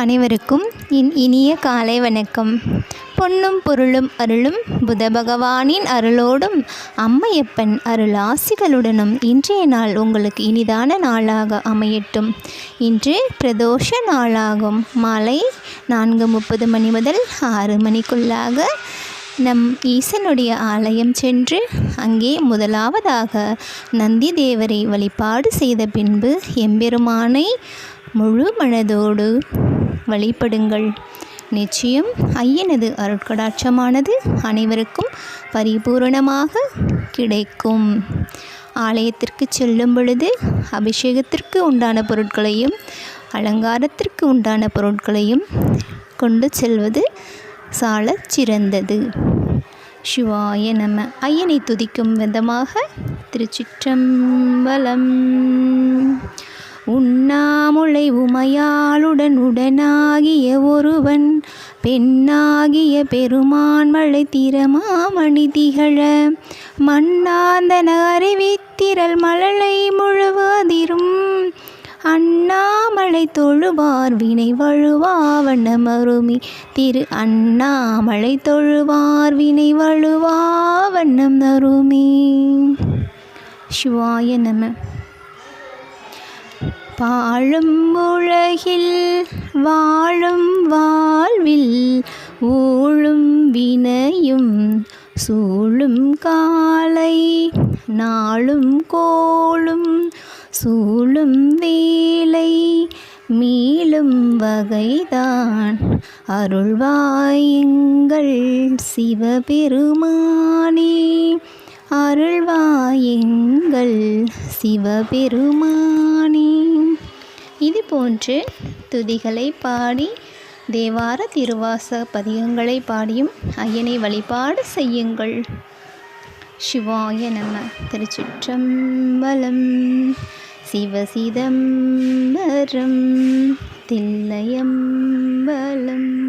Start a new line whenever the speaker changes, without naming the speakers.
அனைவருக்கும் என் இனிய காலை வணக்கம். பொன்னும் பொருளும் அருளும் புத பகவானின் அருளோடும் அம்மையப்பன் அருள் ஆசிகளுடனும் இன்றைய நாள் உங்களுக்கு இனிதான நாளாக அமையட்டும். இன்று பிரதோஷ நாளாகும். மாலை நான்கு முப்பது மணி முதல் ஆறு மணிக்குள்ளாக நம் ஈசனுடைய ஆலயம் சென்று அங்கே முதலாவதாக நந்தி தேவரை வழிபாடு செய்த பின்பு எம்பெருமானை முழு மனதோடு வழிபடுங்கள். நிச்சயம் ஐயனது அருட்கடாட்சமானது அனைவருக்கும் பரிபூரணமாக கிடைக்கும். ஆலயத்திற்கு செல்லும் பொழுது அபிஷேகத்திற்கு உண்டான பொருட்களையும் அலங்காரத்திற்கு உண்டான பொருட்களையும் கொண்டு செல்வது சால சிறந்தது. சிவாய நம. ஐயனை துதிக்கும் விதமாக திருச்சிற்றம்பலம் உண்ணாமுலை உமையாளுடன் உடனாகிய ஒருவன் பெண்ணாகிய பெருமான் மழை திறமாமணி திகழ. மண்ணாந்தன அறிவித்திரல் மழலை முழுவதிரும் அண்ணாமலை தொழுவார் வினை வழுவா மருமி திரு அண்ணாமலை தொழுவார் வினை வழுவாவண்ணம் நருமி. சிவாய நம. பாழும் உலகில் வாழும் வாழ்வில் ஊழும் வினையும் சூழும் காலை நாளும் கோளும் சூழும் வேலை மீளும் வகைதான். அருள்வாயுங்கள் சிவபெருமானே அருள்வாயுங்கள் சிவபெருமான். இது போன்று துதிகளை பாடி தேவார திருவாச பதிகங்களை பாடியும் ஐயனை வழிபாடு செய்யுங்கள். சிவாய நம. திருச்சிற்றம்பலம். சிவசிதம்பரம். தில்லையம்பலம்.